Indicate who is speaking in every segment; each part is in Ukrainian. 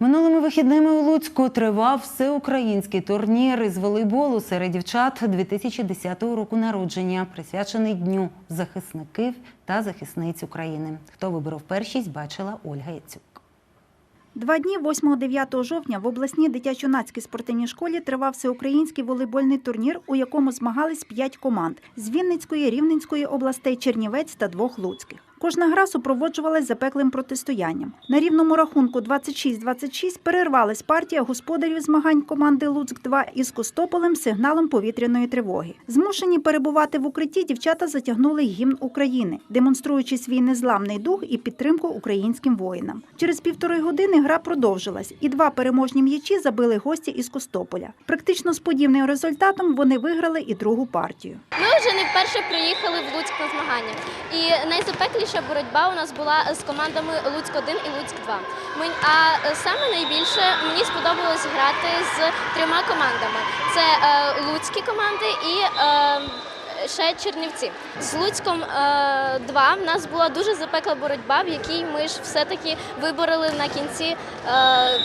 Speaker 1: Минулими вихідними у Луцьку тривав всеукраїнський турнір із волейболу серед дівчат 2010 року народження, присвячений Дню захисників та захисниць України. Хто виборов першість, бачила Ольга Яцюк.
Speaker 2: Два дні 8-9 жовтня в обласній дитячо-нацькій спортивній школі тривав всеукраїнський волейбольний турнір, у якому змагались п'ять команд з Вінницької, Рівненської областей, Чернівець та двох Луцьких. Кожна гра супроводжувалась запеклим протистоянням. На рівному рахунку 26-26 перервалась партія господарів змагань команди Луцьк-2 із Костополем сигналом повітряної тривоги. Змушені перебувати в укритті, дівчата затягнули гімн України, демонструючи свій незламний дух і підтримку українським воїнам. Через півтори години гра продовжилась, і два переможні м'ячі забили гості із Костополя. Практично з подібним результатом вони виграли і другу партію.
Speaker 3: Ми вже не вперше приїхали в Луцьк на змагання. І найзапекліша боротьба у нас була з командами Луцьк 1 і Луцьк 2. Ми- А е, саме найбільше мені сподобалось грати з трьома командами: це е, Луцькі команди і. Е, Ще Чернівці з Луцьком 2 в нас була дуже запекла боротьба, в якій ми ж все-таки вибороли на кінці е,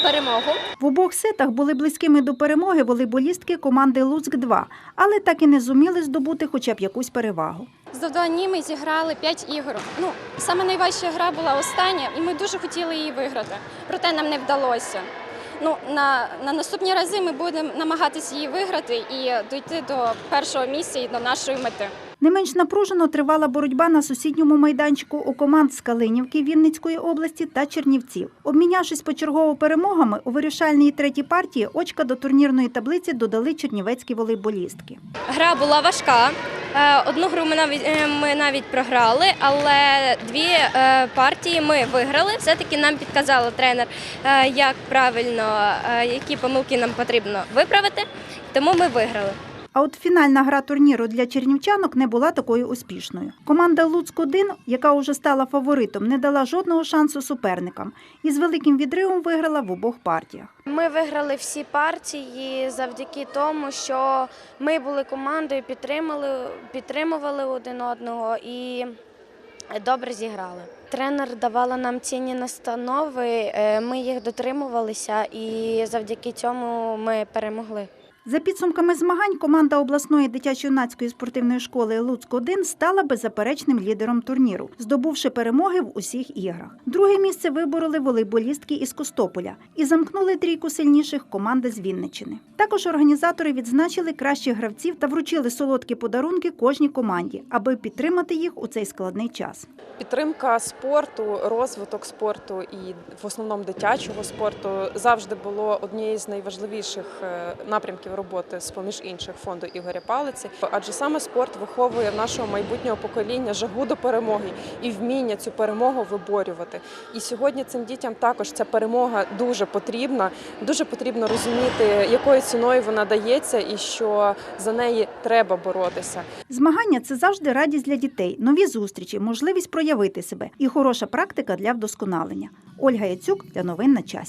Speaker 3: перемогу.
Speaker 2: В обох сетах були близькими до перемоги волейболістки команди Луцьк-2, але так і не зуміли здобути хоча б якусь перевагу.
Speaker 4: З ми зіграли 5 ігор. Ну, саме найважча гра була остання, і ми дуже хотіли її виграти. Проте нам не вдалося. Ну, на, на наступні рази ми будемо намагатися її виграти і дійти до першого місця і до нашої мети.
Speaker 2: Не менш напружено тривала боротьба на сусідньому майданчику у команд з Калинівки Вінницької області та Чернівців. Обмінявшись почергово перемогами, у вирішальній третій партії очка до турнірної таблиці додали чернівецькі волейболістки.
Speaker 5: Гра була важка. Е, Одну гру ми навіть е, ми навіть програли, але дві е, партії ми виграли. Все-таки нам підказала тренер, як правильно, які помилки нам потрібно виправити. Тому ми виграли.
Speaker 2: А от фінальна гра турніру для чернівчанок не була такою успішною. Команда Луцьк-1, яка уже стала фаворитом, не дала жодного шансу суперникам і з великим відривом виграла в обох партіях.
Speaker 6: Ми виграли всі партії завдяки тому, що ми були командою, підтримали, підтримували один одного і добре зіграли. Тренер давала нам цінні настанови, е, ми їх дотримувалися, і завдяки цьому ми перемогли.
Speaker 2: За підсумками змагань, команда обласної дитячо-юнацької спортивної школи Луцьк-1 стала беззаперечним лідером турніру, здобувши перемоги в усіх іграх. Друге місце вибороли волейболістки із Костополя і замкнули трійку сильніших команди з Вінниччини. Також організатори відзначили кращих гравців та вручили солодкі подарунки кожній команді, аби підтримати їх у цей складний час.
Speaker 7: Підтримка спорту, розвиток спорту і в основному дитячого спорту завжди було однією з найважливіших е, напрямків роботи з поміж інших фонду Ігоря Палиці. Адже саме спорт виховує нашого майбутнього покоління жагу до перемоги і вміння цю перемогу виборювати. І сьогодні цим дітям також ця перемога дуже потрібна. Дуже потрібно розуміти, якою ціною вона дається, і що за неї треба боротися.
Speaker 2: Змагання це завжди радість для дітей, нові зустрічі, можливість проявити себе і хороша практика для вдосконалення. Ольга Яцюк для новин на часі.